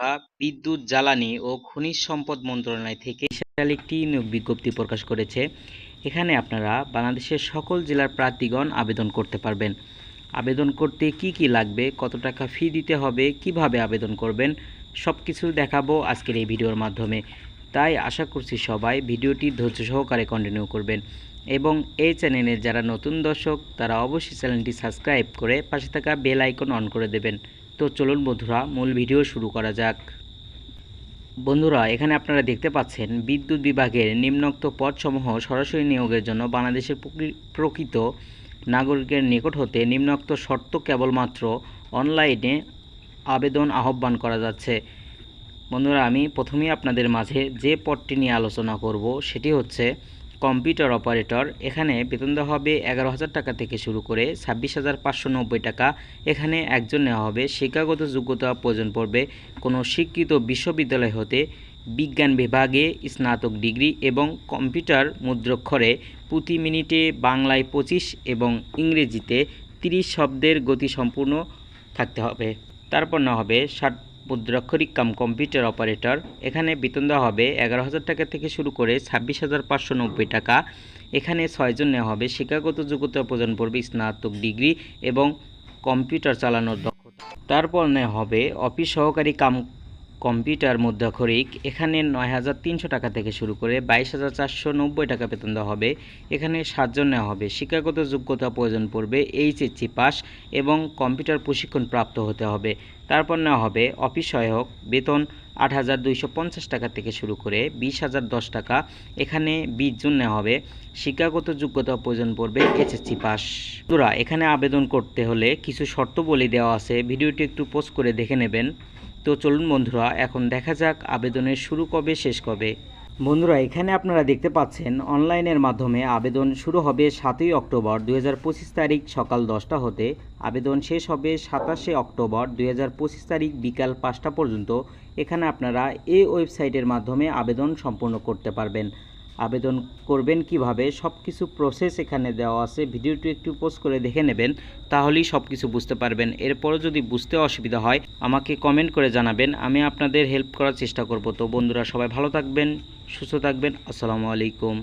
বন্ধুরা বিদ্যুৎ, জ্বালানি ও খনিজ সম্পদ মন্ত্রণালয় থেকে একটি নিয়োগ বিজ্ঞপ্তি প্রকাশ করেছে। এখানে আপনারা বাংলাদেশের সকল জেলার প্রার্থীগণ আবেদন করতে পারবেন। আবেদন করতে কি কি লাগবে, কত টাকা ফি দিতে হবে, কীভাবে আবেদন করবেন সব কিছু দেখাবো আজকের এই ভিডিওর মাধ্যমে। তাই আশা করছি সবাই ভিডিওটি ধৈর্য সহকারে কন্টিনিউ করবেন এবং এই চ্যানেলের যারা নতুন দর্শক, তারা অবশ্যই চ্যানেলটি সাবস্ক্রাইব করে পাশে থাকা বেল আইকন অন করে দেবেন। তো চলুন বন্ধুরা, মূল ভিডিও শুরু করা যাক। বন্ধুরা, এখানে আপনারা দেখতে পাচ্ছেন, বিদ্যুৎ বিভাগের নিম্নোক্ত পদসমূহ সরাসরি নিয়োগের জন্য বাংলাদেশের প্রকৃ- প্রকৃত নাগরিকের নিকট হতে নিম্নোক্ত শর্ত কেবলমাত্র অনলাইনে আবেদন আহ্বান করা যাচ্ছে। বন্ধুরা, আমি প্রথমেই আপনাদের মাঝে যে পদটি নিয়ে আলোচনা করব, সেটি হচ্ছে কম্পিউটার অপারেটর, এখানে বেতন দেওয়া হবে এগারো হাজার টাকা থেকে শুরু করে ছাব্বিশ হাজার পাঁচশো নব্বই টাকা। এখানে একজন নেওয়া হবে। শিক্ষাগত যোগ্যতা প্রয়োজন পড়বে কোনো শিক্ষিত বিশ্ববিদ্যালয় হতে বিজ্ঞান বিভাগে স্নাতক ডিগ্রি এবং কম্পিউটার মুদ্রাক্ষরে প্রতি মিনিটে বাংলায় পঁচিশ এবং ইংরেজিতে তিরিশ শব্দের গতি সম্পূর্ণ থাকতে হবে। তারপর না হবে ষাট মুদ্রাক্ষরিক কাম কম্পিউটার অপারেটর। এখানে বেতন দেওয়া হবে এগারো হাজার টাকা থেকে শুরু করে ছাব্বিশ হাজার পাঁচশো নব্বই টাকা। এখানে ছয়জন নেওয়া হবে শিক্ষাগত যোগ্যতা প্রদান করবে স্নাতক ডিগ্রি এবং কম্পিউটার চালানোর দক্ষতা। তারপর নেওয়া হবে অফিস সহকারী কাম কম্পিউটার মুদ্রাক্ষরিক এখানে নয় হাজার তিনশো টাকা থেকে শুরু করে বাইশ হাজার চারশো নব্বই টাকা বেতন দেওয়া হবে। এখানে সাতজন নেওয়া হবে। শিক্ষাগত যোগ্যতা প্রয়োজন পড়বে এইচএসসি পাস এবং কম্পিউটার প্রশিক্ষণ প্রাপ্ত হতে হবে। তারপর নেওয়া হবে অফিস সহায়ক, বেতন আট হাজার দুইশো পঞ্চাশ টাকা থেকে শুরু করে বিশ হাজার দশ টাকা। এখানে বিশ জন নেওয়া হবে। শিক্ষাগত যোগ্যতা প্রয়োজন পড়বে এইচএসসি পাস। তোরা এখানে আবেদন করতে হলে কিছু শর্ত বলে দেওয়া আছে। ভিডিওটি একটু পোস্ট করে দেখে নেবেন। তো চলুন বন্ধুরা, এখন দেখা যাক আবেদনের শুরু কবে, শেষ কবে। বন্ধুরা, এখানে আপনারা দেখতে পাচ্ছেন, অনলাইনের মাধ্যমে আবেদন শুরু হবে সাতই অক্টোবর দুই হাজার পঁচিশ তারিখ সকাল দশটা হতে। আবেদন শেষ হবে সাতাশে অক্টোবর দুই হাজার পঁচিশ তারিখ বিকাল পাঁচটা পর্যন্ত। এখানে আপনারা এই ওয়েবসাইটের মাধ্যমে আবেদন সম্পূর্ণ করতে পারবেন। আবেদন করবেন কীভাবে? সব কিছু প্রসেস এখানে দেওয়া আছে। ভিডিওটি একটু পোস্ট করে দেখে নেবেন, তাহলেই সব কিছু বুঝতে পারবেন। এরপরও যদি বুঝতে অসুবিধা হয়, আমাকে কমেন্ট করে জানাবেন। আমি আপনাদের হেল্প করার চেষ্টা করব। তো বন্ধুরা, সবাই ভালো থাকবেন, সুস্থ থাকবেন। আসসালামু আলাইকুম।